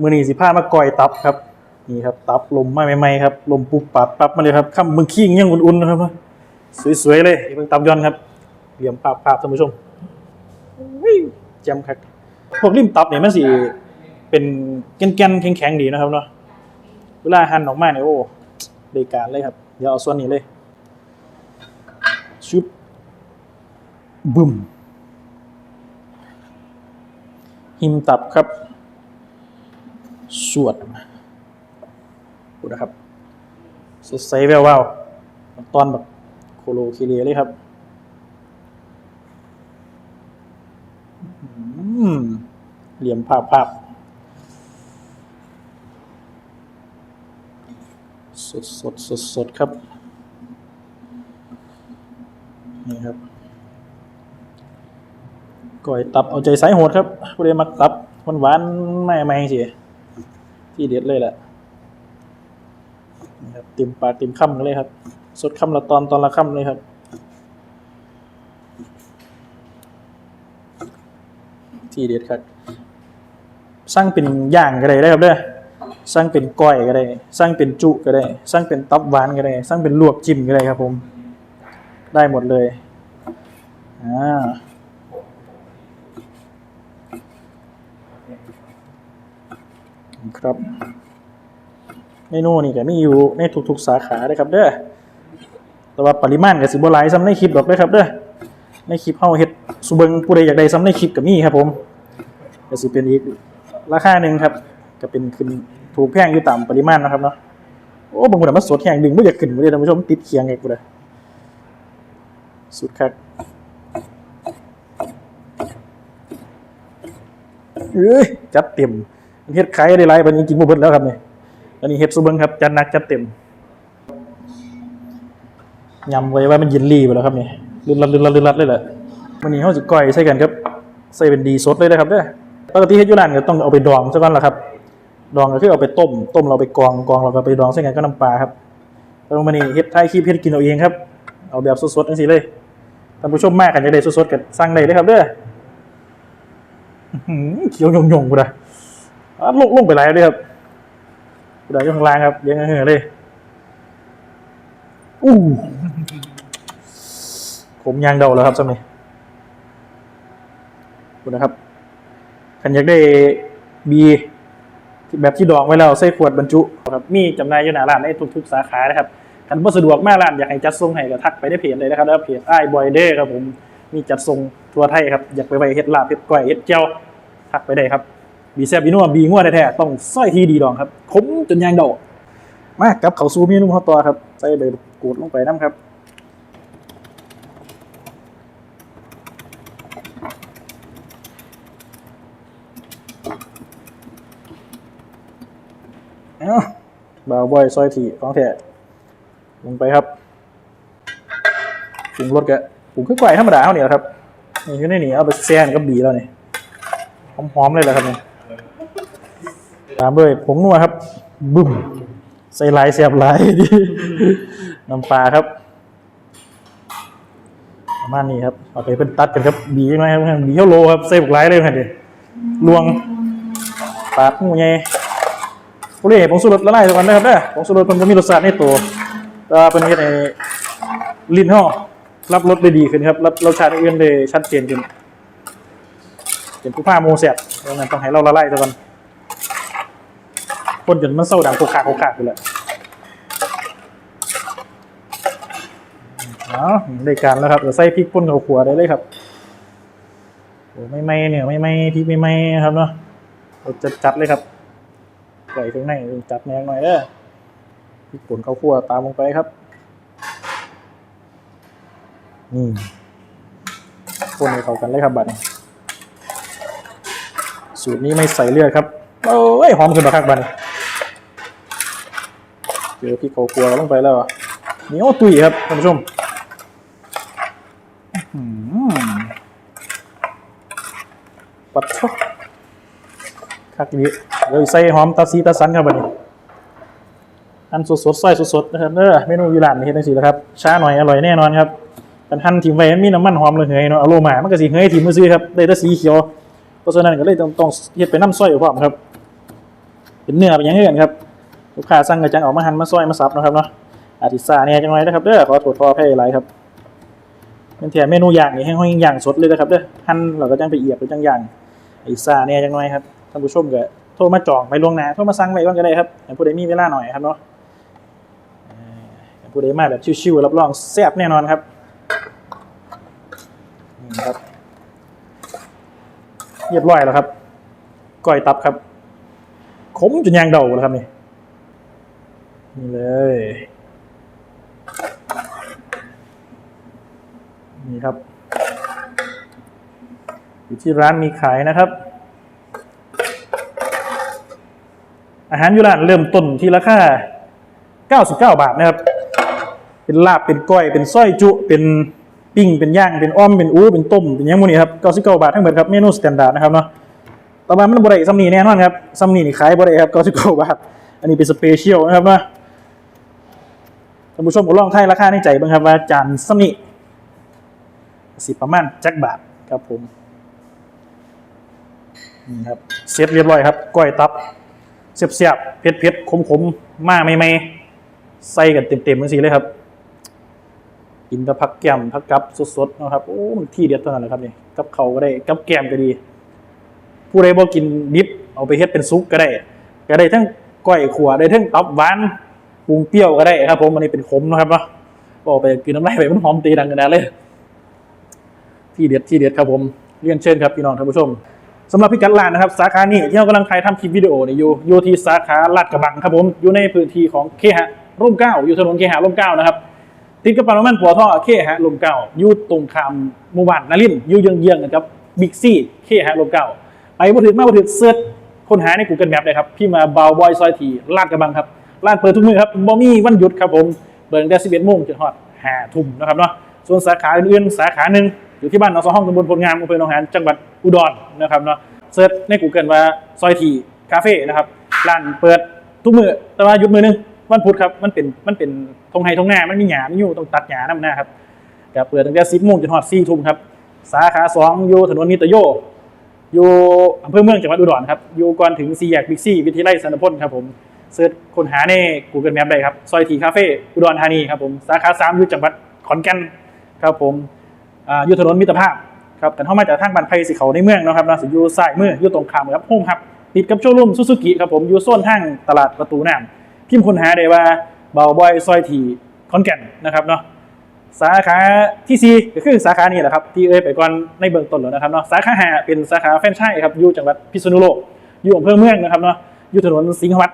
มือนีสิผ้ามาก่อยตับครับ นี่ครับ ตับลมมาใหม่ๆครับ ลมปุบปับปับมาเลยครับข้ามมึงขี้งยังอุ่นๆนะครับ สวยๆเลยเพิ่งตับย้อนครับ เหลี่ยมภาพภาพท่านผู้ชมอุ้ยแจมครับพวกริมตับเนี่ยมันสิเป็นแก่นๆแข็งๆดีนะครับเนาะเวลาหั่นออกมาเนี่ยโอ้ได้การเลยครับ เดี๋ยวเอาส่วนนี้เลยชุบบึ้มหิมตับครับ สวดดูนะครับสดใสแวววาวตอนแบบโคโลคิเลเลยครับเหลี่ยมภาพภาพสดสดสดสดครับ นี่ครับก่อยตับเอาใจสายโหดครับผู้ใดมักตับหวานๆไม่ไม่สิ ที่เด็ดเลยแหละนี่ครับเต็มปากเต็มคำกันเลยครับ สดคำละตอนตอนละคำเลยครับที่เด็ดครับสร้างเป็นย่างก็ได้ได้ครับเด้อสร้างเป็นก้อยก็ได้สร้างเป็นจุก็ได้สร้างเป็นตับหวานก็ได้สร้างเป็นลวกจิ้มก็ได้ครับผม ได้หมดเลยอ่า ครับเมนูนี่ก็มีอยู่ในทุกๆสาขาเลยครับเด้อแต่ว่าปริมาณก็สิบ่หลายซ้ำในคลิปดอกเด้อครับเด้อในคลิปเฮาเฮ็ดสุเบิงผู้ใดอยากได้ซ้ำในคลิปก็มีครับผมก็สิเป็นอีกราคาหนึ่งครับ ก็เป็นขึ้นถูกแพงอยู่ตามปริมาณนะครับเนาะโอ้บางคนมาสดแห้งดึงบ่อยากขึ้นบ่ได้ท่านผู้ชมติดเคียงไงกูเด้สุดครับเอ้ยจัดเต็ม เฮ็ดขายได้หลายบัดนี้กินบ่เบิดแล้วครับเนี่ยอันนี้เฮ็ดซูเบิงครับจัดหนักจัดเต็มยำไว้ว่ามันเยินรีไปแล้วครับนี่ลื่นลัดลื่นลัดลื่นลัดเลยแหละวันนี้เขาจะก้อยใส่กันครับใส่เป็นดีสดเลยนะครับเด้อปกติเฮ็ดอยู่ร้านก็ต้องเอาไปดองซะก่อนล่ะครับ ดองก็คือเอาไปต้ม ต้มเราไปกรองกรองเราก็ไปดองใส่กันก็น้ำปลาครับแล้ววันนี้เฮ็ดไทยคลิปเฮ็ดกินเอาเองครับ เอาแบบสดๆจังซี่เลยท่านผู้ชมมากกันจะได้สดๆกันสั่งได้เลยครับเด้ออื้อหือเขียวยงๆกูนะ ลงลงไปหลยเลยครับกูได้อยู่ข้างล่างครับเลี้ยงเหือเลยอู้ผมยางเดาแล้วครับสมัยคุณนะครับขันอยากได้บีแบบที่ดองไว้แล้วใส่ขวดบรรจุครับมีจำหน่ายอยู่หน้าร้านในทุกๆสาขานะครับขันบ่สะดวกมากร้านอยากให้จัดส่งให้ก็ทักไปได้เพจเลยนะครับแล้วเพจไอ้บอยเดอร์ครับผมมีจัดส่งทั่วไทยครับอยากไปไว้เฮ็ดลาบเฮ็ดก้อยเฮ็ดเจียวทักไปได้ครับ บีแซบบีนัวบีงัวแท้ๆต้องสร้อยทีดีดองครับขมจนยางดอกมากับเขาซูเมนูเขาตัวครับใส่ใบกูดลงไปน้ำครับเอ้าบาวบอยซอยที่ของแท้ลงไปครับปรุงรสกะปรุงคือไก่ธรรมดาเขาเนี่ยครับนี่คือในนี่เอาไปแซนกับบีแล้วนี่หอมๆเลยแหละครับนี่ ตามด้วยผงนัวครับบึ้มใส่หลายเสียบหลายดีน้ำปลาครับประมาณนี้ครับเอาไปเป็นตัดกันครับบีไหมครับบีเท่าโลครับใส่บุกหลายเลยครับดิลวงปาดหูใหญ่โอ้ยผงสูรสละลายทุกวันนะครับเด้อผงสูรสมันก็มีรสชาติในตัวแต่ว่าเป็นเฮ็ดในลิ้นห่อรับรสได้ดีขึ้นครับรับรสชาติอื่นได้ชัดเจนขึ้นเป็นผู้ผ้าโมเสบดังนั้นต้องให้เราละลายทุกวัน คนจนมันเศร้าดังโคกคาโคกคาไปเลยเนาะได้การแล้วครับเดี๋ยวใส่พริกป่นกับขัวได้เลยครับโอ้ไม่ไม่เนี่ยไม่ไม่พริกไม่ไม่ครับเนาะเราจะจัดเลยครับใส่ตรงไหนจัดแนงหน่อยเด้อพริกป่นข้าวคั่วตามลงไปครับนี่คนให้เข้ากันเลยครับบัดนี้สูตรนี้ไม่ใส่เลือดครับโอ้ยหอมขึ้นมาครับบัดนี้ เจอพี่เขากลัวลงไปแล้วเหนียวตุยครับท่านผู้ชมอื้อหือปัดชกคักนี้เดี๋ยวใส่หอมตาซีตาสันครับบัดนี้อันสดสดใส่สดๆนะครับเด้อเมนูยูรานเฮ็ดจังซี่แหละครับช้าหน่อยอร่อยแน่นอนครับกันหั่นทิมไว้มีน้ำมันหอมระเหยเนาะอโรมามันก็สิเหยทิมมือซื้อครับได้แต่สีเขียวเพราะฉะนั้นก็เลยต้องต้องเฮ็ดไปน้ำส้อยพร้อมครับเป็นเนื้อเป็นยังไงกันครับ ลูกค้าสั่งกระจังออกมาหั่นมาซอยมาสับนะครับเนาะอาทิตย์ซาเนี่ยจังไรนะครับเด้อขอโทษขออภัยหลายครับเป็นแถมเมนูอย่างนี่ให้ห้อยย่างสดเลยนะครับเด้อหั่นเราก็จังไปเอียบหรือจังอย่างอ้ซาเนี่ยจังไรครับท่านผู้ชมก็โทรมาจองไปล่วงหน้าโทรมาสั่งไว้ก่อนก็ได้ครับให้ผู้ใดมีเวลาหน่อยครับเนาะเอ่อให้ผู้ใดมาแบบชิวๆรับรองแซ่บแน่นอนครับนี่ครับเรียบร้อยแล้วครับก้อยตับครับขมจนยางเดาแล้วครับนี่ นี่เลย นี่ครับ อยู่ที่ร้านมีขายนะครับ อาหารยูร้านเริ่มต้นที่ราคา 99 บาทนะครับ เป็นลาบ เป็นก้อย เป็นส้อยจุ เป็นปิ้ง เป็นย่าง เป็นอ้อม เป็นอู้ เป็นต้ม เป็นยังมูนี่ครับ 99 บาททั้งหมดครับ เมนูสแตนดาร์ดนะครับเนาะต่อมามันบริซัมนีแน่นอนครับซัมนีนี่ขายบริครับ99บาท อันนี้เป็นสเปเชียลนะครับเนาะ ท่านผู้ชมก็ลองทายราคาในใจบ้างครับว่าจานซัมนี่สิประมาณจักบาทครับผมนี่ครับเสร็จเรียบร้อยครับก้อยตับเสียบๆเผ็ดเผ็ดขมๆมมาไม่ไม่ใส่กันเต็มๆทั้งสีเลยครับกินกับผักแก้มผักกับสดๆนะครับโอ้มันที่เด็ดเท่านั้นแหละครับนี่กับเขาก็ได้กับแก้มก็ดี ผู้ใดบ่กินดิบเอาไปเฮ็ดเป็นซุปก็ได้ ก็ได้ทั้งก้อยขัวได้ทั้งตับหวาน ปรุงเปรี้ยวก็ได้ครับ ผมอันนี้เป็นขมนะครับเนาะบอกไปกินน้ำลายไปมันหอมตีดังกันนะเลย ที่เด็ดที่เด็ดครับผมเรียนเชิญครับพี่น้องท่านผู้ชมสำหรับพิกัดร้านนะครับ สาขานี้ที่เรากำลังถ่ายทำคลิปวิดีโอเนี่ยอยู่อยู่ที่สาขาลาดกระบังครับผมอยู่ในพื้นที่ของเคหะร่มเก้าอยู่ถนนเคหะร่มเก้านะครับติดกับปั๊มน้ำมันปัวท่อเคหะลมเก่าอยู่ตรงข้ามหมู่บ้านนารินอยู่เยื้องๆกันครับบิ๊กซี่เคหะลมเก่าไปบ่ถึงมาบ่ถึงเสิร์ชค้นหาใน Google Map เลยครับพี่มาบาวบอยซอยทีลาดกระบังครับ ร้านเปิดทุกมื้อครับบ่มีวันหยุดครับผมเปิดตั้งแต่11โมงจนฮอด5ทุ่มนะครับเนาะส่วนสาขาอื่นๆสาขาหนึ่งอยู่ที่บ้านหนองสองห้องตำบลพลงามอำเภอหนองหานจังหวัดอุดรนะครับเนาะเสิร์ชใน Google ว่าซอยทีคาเฟ่นะครับร้านเปิดทุกมื้อแต่ว่าหยุดมื้อหนึงวันพุธครับมันเป็นมันเป็นทงไฮทงหน้ามันมีหยาไม่อยู่ต้องตัดหยาน้ำหน้าครับก็เปิดตั้งแต่สิบโมงจนถึงสี่ทุ่มครับสาขาสองอยู่ถนนนิตโยอยู่อำเภอเมืองจังหวัดอุดรครับอยู่ก่อนถึงสี่แยกบิ๊กซี่วิทยาลัยสันพลครับผม เสิร์ชค้นหาใน Google Map ได้ครับ ซอยทีคาเฟ่อุดรธานีครับผมสาขาสามอยู่จังหวัดขอนแก่นครับผมอยู่ถนนมิตรภาพครับแต่เข้ามาจากทางบ้านไผ่สิเขาในเมืองนะครับนะสิอยู่ซ้ายมืออยู่ตรงข้ามครับโฮมครับติดกับโชว์รูมซูซูกิครับผมอยู่โซนทางตลาดประตูน้ำพิมพ์ค้นหาได้ว่าเบาบอยซอยทีขอนแก่นนะครับเนาะสาขาที่สี่ก็คือสาขานี้แหละครับที่เอ่ยไปก่อนในเบื้องต้นแล้วนะครับเนาะสาขาหาเป็นสาขาแฟรนไชส์ครับอยู่จังหวัดพิษณุโลกอยู่อำเภอเมืองนะครับเนาะอยู่ถนนสิงห์วัด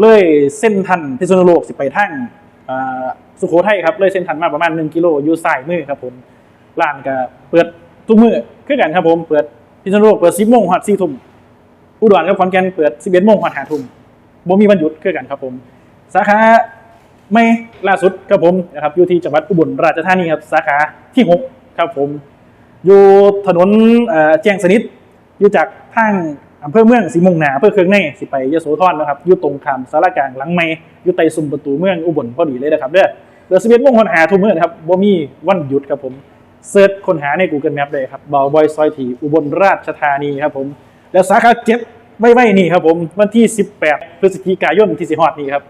เลยเส้นทันพิษณุโลกสิไปทางสุโขทัยครับเลยเส้นทันมาประมาณ 1 กิโลอยู่ซ้ายมือครับผมร้านก็เปิดทุกมื้อคือกันครับผมเปิดพิษณุโลกเปิด10โมงฮอด4ทุ่มอุดรกับขอนแก่นเปิด 11โมงฮอด5ทุ่มบ่มีวันหยุดคือกันครับผม สาขาไม่ล่าสุดครับผมนะครับอยู่ที่จังหวัดอุบลราชธานีครับสาขาที่หกครับผม อยู่ถนนแจ้งสนิทอยู่จากทาง อำเภอเมืองสีมุงหนาอำเภอเคืองในสิไปยโสธรนะครับอยู่ตรงข้ามสารกลางหลังไม่อยู่ใต้ซุ้มประตูเมืองอุบลพอดีเลยนะครับเด้อเดือสิบเอ็ดโมงคนหาทุกมื้อนะครับบ่มีวันหยุดครับผมเสิร์ชคนหาใน Google Map เลยครับเบาวบอยซอยทีอุบลราชธานีครับผมแล้วสาขาเจ็ดไม่ไม่นี่ครับผมวันที่ 18 พฤศจิกายนที่สิฮอดนี่ครับ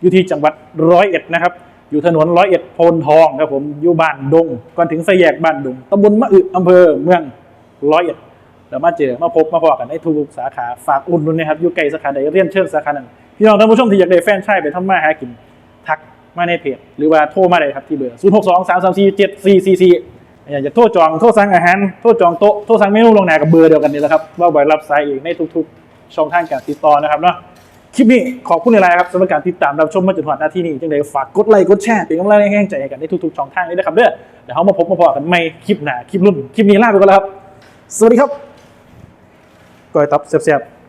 อยู่ที่จังหวัดร้อยเอ็ดนะครับอยู่ถนนร้อยเอ็ดโพนทองครับผมอยู่บ้านดงก่อนถึงสี่แยกบ้านดงตำบลมะอึอำเภอเมืองร้อยเอ็ด แล้วมาเจอมาพบมาพอกันในทุกสาขาฝากอุ่นนุนนะครับอยู่ไกลสาขาใดเรียนเชิญสาขานั้นพี่น้องท่านผู้ชมที่อยากได้แฟนชายไปทำมาหากินทักมาในเพจหรือว่าโทรมาได้ครับที่เบอร์ 0 6 2 3 3 4 7 4 4 4อยากจะโทรจองโทรสั่งอาหารโทรจองโต๊ะโทรสั่งเมนูลงหนากับเบอร์เดียวกันนี่แหละครับว่าไว้รับสายเองในทุกๆ ช่องทางการติดต่อนะครับเนาะคลิปนี้ขอบคุณอะไรครับสำหรับการติดตามรับชมมาจนถึงหน้าที่นี้จังไดฝากกดไลค์กดแชร์เป็นกำลังใจให้กันในทุกๆช่องทางนี้นะครับเด้อเดี๋ยวเขามาพบมาพอกันใหม่คลิปหน้าคลิปรุ่นคลิปนี้ลาไปก่อนแล้วครับ สวัสดีครับ ก้อยตับเสียบๆ